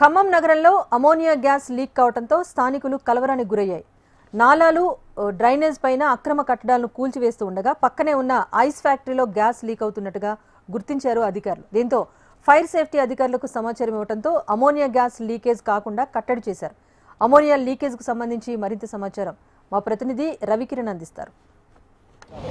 ఖమ్మం నగరంలో ammonia gas leak కావడంతో స్థానికులు కలవరానికి గురయ్యాయి. నాలాలు డ్రైనేజ్ పైన అక్రమ కట్టడాలను కూల్చివేస్తూ ఉండగా పక్కనే ఉన్న ఐస్ ఫ్యాక్టరీలో గ్యాస్ లీక్ అవుతున్నట్టుగా గుర్తించారు అధికారులు. దీంతో ఫైర్ సేఫ్టీ అధికారులకు సమాచారం ఇవ్వడంతో అమోనియా గ్యాస్ లీకేజ్ కాకుండా కట్టడి చేశారు. అమోనియా లీకేజ్కు సంబంధించి మరింత సమాచారం మా ప్రతినిధి రవికిరణ్ అందిస్తారు.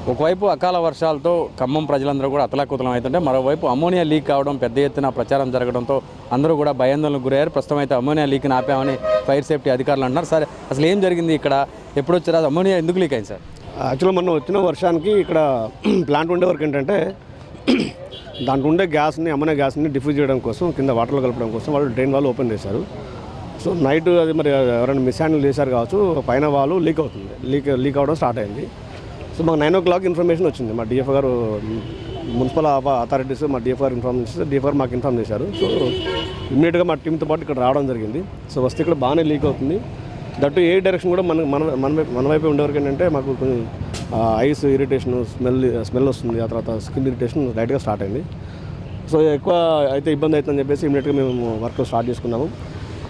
ఒకవైపు అకాల వర్షాలతో ఖమ్మం ప్రజలందరూ కూడా అతలాకుతలం అవుతుంటే మరోవైపు అమోనియా లీక్ కావడం పెద్ద ఎత్తున ప్రచారం జరగడంతో అందరూ కూడా భయాందోళనకు గురయ్యారు. ప్రస్తుతం అయితే అమోనియా లీక్ని ఆపామని ఫైర్ సేఫ్టీ అధికారులు అంటున్నారు. సరే అసలు ఏం జరిగింది ఇక్కడ? ఎప్పుడు వచ్చారు? అది అమోనియా ఎందుకు లీక్ అయింది సార్? యాక్చువల్గా మొన్న వచ్చిన వర్షానికి ఇక్కడ ప్లాంట్ ఉండే వరకు ఏంటంటే దాంట్లో ఉండే గ్యాస్ని అమ్మనే గ్యాస్ని డిఫ్యూజ్ చేయడం కోసం కింద వాటర్లో కలపడం కోసం వాళ్ళు డ్రైన్ వాళ్ళు ఓపెన్ చేశారు. సో నైట్ అది మరి ఎవరైనా మిస్ హ్యాండిల్ చేశారు కావచ్చు పైన వాళ్ళు లీక్ అవుతుంది. లీక్ లీక్ అవడం స్టార్ట్ అయింది. సో మాకు నైన్ ఓ క్లాక్ ఇన్ఫర్మేషన్ వచ్చింది. మా డిఎఫ్ గారు మున్సిపల్ అథారిటీస్ మా డిఎఫ్ గారు ఇన్ఫార్మ్ చేస్తే డిఎఫ్ గారు మాకు ఇన్ఫార్మ్ చేశారు. సో ఇమ్మీడియట్గా మా టీంతో పాటు ఇక్కడ రావడం జరిగింది. సో వస్తే ఇక్కడ బాగానే లీక్ అవుతుంది. దట్టు ఏ డైరెక్షన్ కూడా మన మన మన వైపు మన వైపు ఉండేవరకు ఏంటంటే మాకు కొంచెం ఐస్ ఇరిటేషన్ స్మెల్ స్మెల్ వస్తుంది. ఆ తర్వాత స్కిన్ ఇరిటేషన్ లైట్గా స్టార్ట్ అయింది. సో ఎక్కువ అయితే ఇబ్బంది అవుతుందని చెప్పేసి ఇమీడియట్గా మేము వర్క్ స్టార్ట్ చేసుకున్నాము.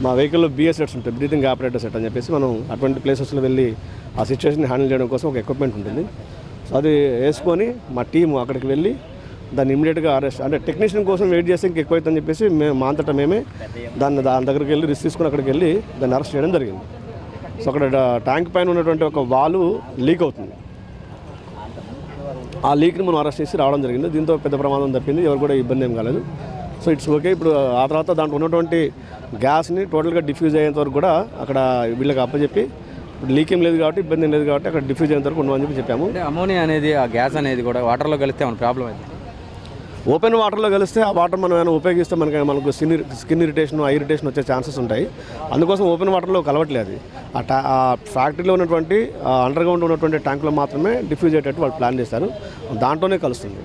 మా వెహికల్లో బిఎస్ సెట్స్ ఉంటాయి బ్రీతింగ్ ఆపరేటర్ సెట్ అని చెప్పేసి మనం అటువంటి ప్లేసెస్లో వెళ్ళి ఆ సిచ్యువేషన్ హ్యాండిల్ చేయడం కోసం ఒక ఎక్విప్మెంట్ ఉంటుంది. సో అది వేసుకొని మా టీం అక్కడికి వెళ్ళి దాన్ని ఇమీడియట్గా అరెస్ట్ అంటే టెక్నీషియన్ కోసం వెయిట్ చేస్తే ఇంక ఎక్కువైతుందని చెప్పేసి మేము మా అంతటా మేమే దాన్ని దాని దగ్గరికి వెళ్ళి రిస్క్ తీసుకొని అక్కడికి వెళ్ళి దాన్ని అరెస్ట్ చేయడం జరిగింది. సో అక్కడ ట్యాంక్ పైన ఉన్నటువంటి ఒక వాలు లీక్ అవుతుంది. ఆ లీక్ని మనం అరెస్ట్ చేసి రావడం జరిగింది. దీంతో పెద్ద ప్రమాదం తప్పింది. ఎవరు కూడా ఇబ్బంది ఏం కాలేదు. So it's okay. ఇప్పుడు ఆ తర్వాత దాంట్లో ఉన్నటువంటి గ్యాస్ని టోటల్గా డిఫ్యూజ్ అయ్యేంత వరకు కూడా అక్కడ వీళ్ళకి అప్పచెప్పి ఇప్పుడు లీక్ ఏం లేదు కాబట్టి ఇబ్బంది ఏం లేదు కాబట్టి అక్కడ డిఫ్యూజ్ అయ్యేంత వరకు ఉండమని చెప్పి చెప్పాము. అమోనియా అనేది ఆ గ్యాస్ అనేది కూడా వాటర్లో కలిస్తే మన ప్రాబ్లం అవుతుంది ఓపెన్ వాటర్లో కలిస్తే ఆ వాటర్ మనం ఏమైనా ఉపయోగిస్తే మనకి మనకు skin skin irritation eye irritation వచ్చే ఛాన్సెస్ ఉంటాయి. అందుకోసం ఓపెన్ వాటర్లో కలవట్లేదు ఆ టా ఆ ఫ్యాక్టరీలో ఉన్నటువంటి అండర్ గ్రౌండ్ ఉన్నటువంటి ట్యాంకులో మాత్రమే డిఫ్యూజ్ అయ్యేటట్టు వాళ్ళు ప్లాన్ చేశారు. దాంట్లోనే కలుస్తుంది.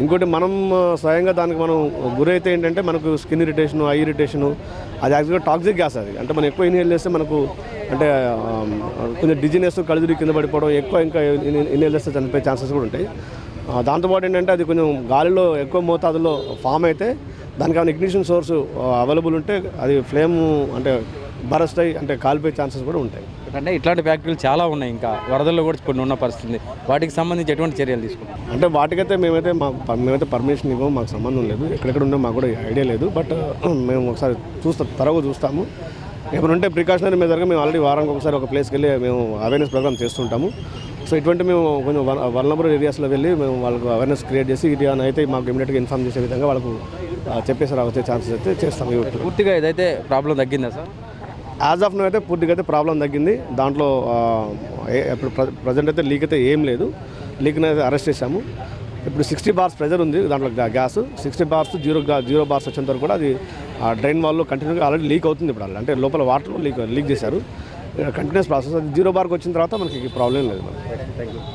ఇంకోటి మనం స్వయంగా దానికి మనం గురైతే ఏంటంటే మనకు స్కిన్ ఇరిటేషన్ ఐ ఇరిటేషను అది యాక్చువల్గా టాక్సిక్ గ్యాస్ అది. అంటే మనం ఎక్కువ ఇన్హేల్ చేస్తే మనకు అంటే కొంచెం డిజినెస్ కడుదురి కింద పడిపోవడం ఎక్కువ ఇంకా ఇన్హేల్ చేస్తే చనిపోయే ఛాన్సెస్ కూడా ఉంటాయి. దాంతోపాటు ఏంటంటే అది కొంచెం గాలిలో ఎక్కువ మోతాదులో ఫామ్ అయితే దానికి ఏమైనా ఇగ్నిషన్ సోర్స్ అవైలబుల్ ఉంటే అది ఫ్లేమ్ అంటే బరస్ట్ అయ్యి అంటే కాలిపోయే ఛాన్సెస్ కూడా ఉంటాయి. అంటే ఇట్లాంటి ఫ్యాక్టరీలు చాలా ఉన్నాయి. ఇంకా వరదల్లో కూడా కొన్ని ఉన్న పరిస్థితి వాటికి సంబంధించి ఎటువంటి చర్యలు తీసుకుంటాం? అంటే వాటికైతే మేమైతే మా మేమైతే పర్మిషన్ ఇవ్వము మాకు సంబంధం లేదు. ఎక్కడెక్కడ ఉందో మాకు కూడా ఐడియా లేదు. బట్ మేము ఒకసారి చూస్తాం త్వరగా చూస్తాము. ఏమైనా ఉంటే ప్రికాషనరీ మెజర్గా మేము ఆల్రెడీ వారానికి ఒకసారి ఒక ప్లేస్కి వెళ్ళి మేము అవేర్నెస్ ప్రోగ్రామ్ చేస్తుంటాము. సో ఇటువంటి మేము కొంచెం వల్నబుల్ ఏరియాస్లో వెళ్ళి మేము వాళ్ళకు అవేర్నెస్ క్రియేట్ చేసి ఇది అయితే మాకు ఇమీడియట్గా ఇన్ఫామ్ చేసే విధంగా వాళ్ళకు చెప్పేసి వచ్చే ఛాన్సెస్ అయితే చేస్తాము ఇప్పుడు పూర్తిగా ఇదైతే ప్రాబ్లం తగ్గిందా సార్? యాజ్ ఆఫ్ నో అయితే పూర్తిగా అయితే ప్రాబ్లం తగ్గింది. దాంట్లో ఏ- ఇప్పుడు ప్రజెంట్ అయితే లీక్ అయితే ఏం లేదు. లీక్ని అయితే అరెస్ట్ చేశాము. ఇప్పుడు సిక్స్టీ బార్స్ ప్రెజర్ ఉంది దాంట్లో gas. Sixty bars zero zero bars వచ్చేంత వరకు కూడా అది డ్రైన్ వాళ్ళు కంటిన్యూగా ఆల్రెడీ లీక్ అవుతుంది ఇప్పుడు. అంటే లోపల వాటర్ లీక్ లీక్ చేశారు. కంటిన్యూస్ ప్రాసెస్ అది జీరో బార్కి వచ్చిన తర్వాత మనకి ప్రాబ్లం లేదు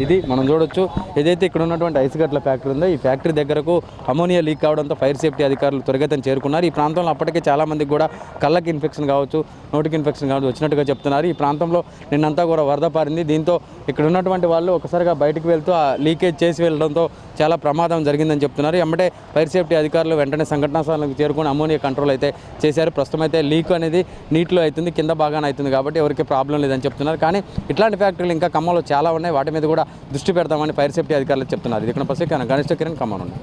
ఇది మనం చూడొచ్చు. ఏదైతే ఇక్కడ ఉన్నటువంటి ఐస్ గట్ల ఫ్యాక్టరీ ఉందో ఈ ఫ్యాక్టరీ దగ్గరకు అమోనియా లీక్ కావడంతో ఫైర్ సేఫ్టీ అధికారులు త్వరిగతిన చేరుకున్నారు. ఈ ప్రాంతంలో అప్పటికే చాలా మందికి కూడా కళ్ళకి ఇన్ఫెక్షన్ కావచ్చు నోటికి ఇన్ఫెక్షన్ కావచ్చు వచ్చినట్టుగా చెప్తున్నారు. ఈ ప్రాంతంలో నిన్నంతా కూడా వరద పారింది. దీంతో ఇక్కడ ఉన్నటువంటి వాళ్ళు ఒకసారిగా బయటకు వెళ్తూ ఆ లీకేజ్ చేసి వెళ్ళడంతో చాలా ప్రమాదం జరిగిందని చెప్తున్నారు. ఎమ్మటే ఫైర్ సేఫ్టీ అధికారులు వెంటనే సంఘటనా స్థలానికి చేరుకుని అమోనియా కంట్రోల్ అయితే చేశారు. ప్రస్తుతం అయితే లీక్ అనేది నీటిలో అవుతుంది కింద బాగానే అవుతుంది కాబట్టి ఎవరికి ప్రాబ్లం లేదని చెప్తున్నారు. కానీ ఇట్లాంటి ఫ్యాక్టరీలు ఇంకా ఖమ్మంలో చాలా ఉన్నాయి. వాటి మీద కూడా దృష్టి పెడతామని ఫైర్ సేఫ్టీ అధికారులు చెప్తున్నారు. ఇది ఇక్కడ పసికాన గణేష్ కిరణ్ ఖమ్మం ఉన్నాయి